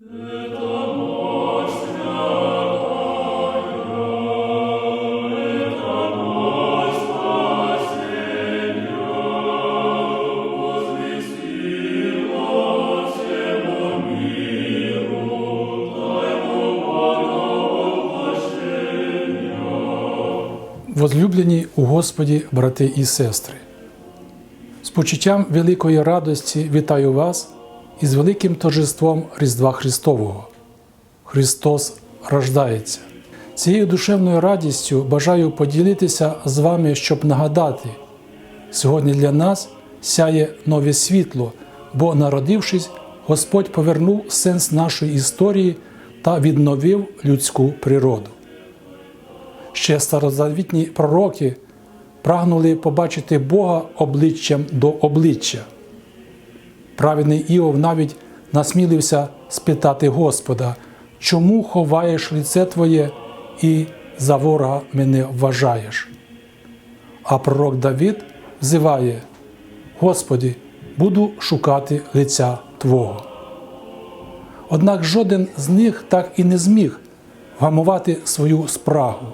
Возлюблені у Господі, брати і сестри, з почуттям великої радості вітаю вас із великим торжеством Різдва Христового. Христос рождається. Цією душевною радістю бажаю поділитися з вами, щоб нагадати, сьогодні для нас сяє нове світло, бо, народившись, Господь повернув сенс нашої історії та відновив людську природу. Ще старозавітні пророки прагнули побачити Бога обличчям до обличчя. Праведний Іов навіть насмілився спитати Господа, чому ховаєш лице Твоє і за ворога мене вважаєш? А пророк Давид взиває: Господи, буду шукати лиця Твого. Однак жоден з них так і не зміг вгамувати свою спрагу.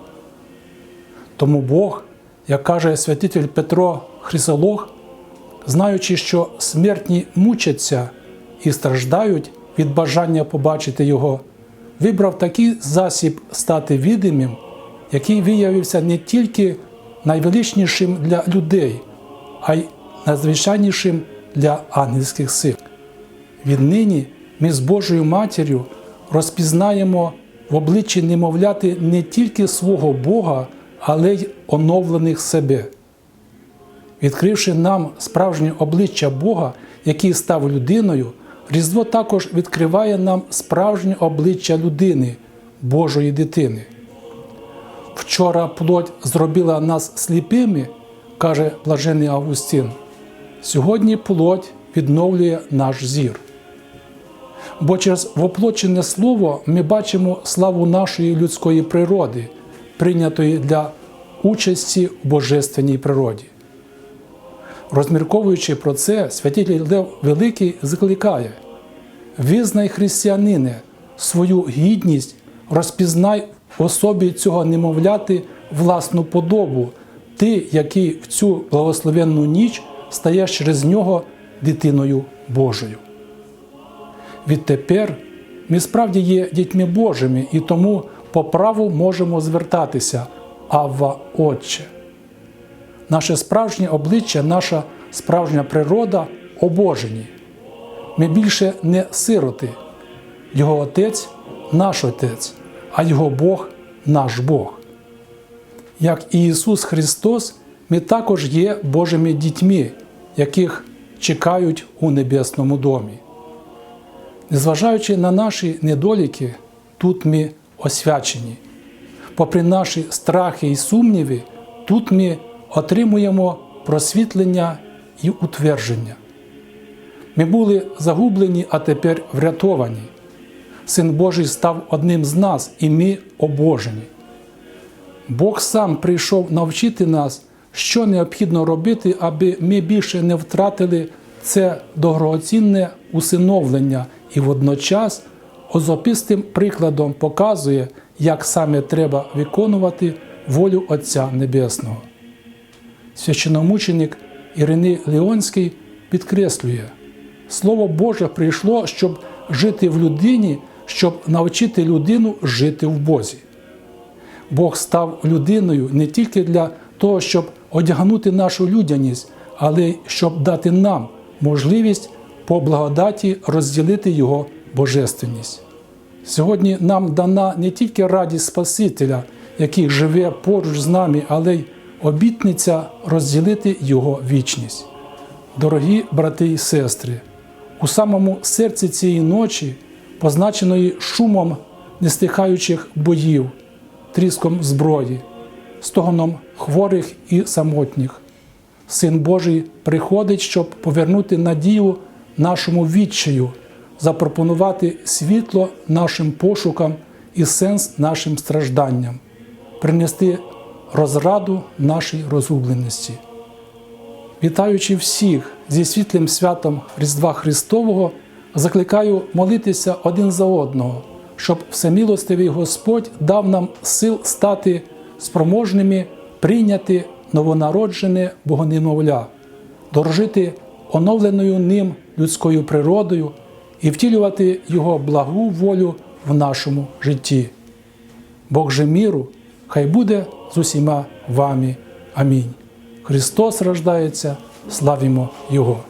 Тому Бог, як каже святитель Петро Хрисолог, знаючи, що смертні мучаться і страждають від бажання побачити Його, вибрав такий засіб стати відомим, який виявився не тільки найвеличнішим для людей, а й найзвичайнішим для ангельських сил. Віднині ми з Божою матір'ю розпізнаємо в обличчі немовляти не тільки свого Бога, але й оновлених себе. Відкривши нам справжнє обличчя Бога, який став людиною, Різдво також відкриває нам справжнє обличчя людини, Божої дитини. Вчора плоть зробила нас сліпими, каже блажений Августин. Сьогодні плоть відновлює наш зір. Бо через воплочене слово ми бачимо славу нашої людської природи, прийнятої для участі в божественній природі. Розмірковуючи про це, святитель Лев Великий закликає: визнай християнине свою гідність, розпізнай особі цього немовляти власну подобу, ти, який в цю благословенну ніч стаєш через нього дитиною Божою. Відтепер ми справді є дітьми Божими і тому по праву можемо звертатися Авва Отче. Наше справжнє обличчя, наша справжня природа обожені. Ми більше не сироти. Його Отець наш Отець, а Його Бог наш Бог. Як і Ісус Христос, ми також є Божими дітьми, яких чекають у небесному домі. Незважаючи на наші недоліки, тут ми освячені. Попри наші страхи і сумніви, тут ми отримуємо просвітлення і утвердження. Ми були загублені, а тепер врятовані. Син Божий став одним з нас, і ми обожені. Бог сам прийшов навчити нас, що необхідно робити, аби ми більше не втратили це дорогоцінне усиновлення і водночас озопистим прикладом показує, як саме треба виконувати волю Отця Небесного. Священомученик Ірини Леонський підкреслює, Слово Боже прийшло, щоб жити в людині, щоб навчити людину жити в Бозі. Бог став людиною не тільки для того, щоб одягнути нашу людяність, але й щоб дати нам можливість по благодаті розділити Його божественність. Сьогодні нам дана не тільки радість Спасителя, який живе поруч з нами, але й обітниця розділити Його вічність. Дорогі брати і сестри, у самому серці цієї ночі, позначеної шумом нестихаючих боїв, тріском зброї, стогоном хворих і самотніх, Син Божий приходить, щоб повернути надію нашому відчаю, запропонувати світло нашим пошукам і сенс нашим стражданням, принести розраду нашій розгубленості. Вітаючи всіх зі світлим святом Різдва Христового, закликаю молитися один за одного, щоб всемилостивий Господь дав нам сил стати спроможними прийняти новонароджене богонемовля, дорожити оновленою ним людською природою і втілювати Його благу волю в нашому житті. Бог же міру, хай буде з усіма вами. Амінь. Христос рождається, славімо Його!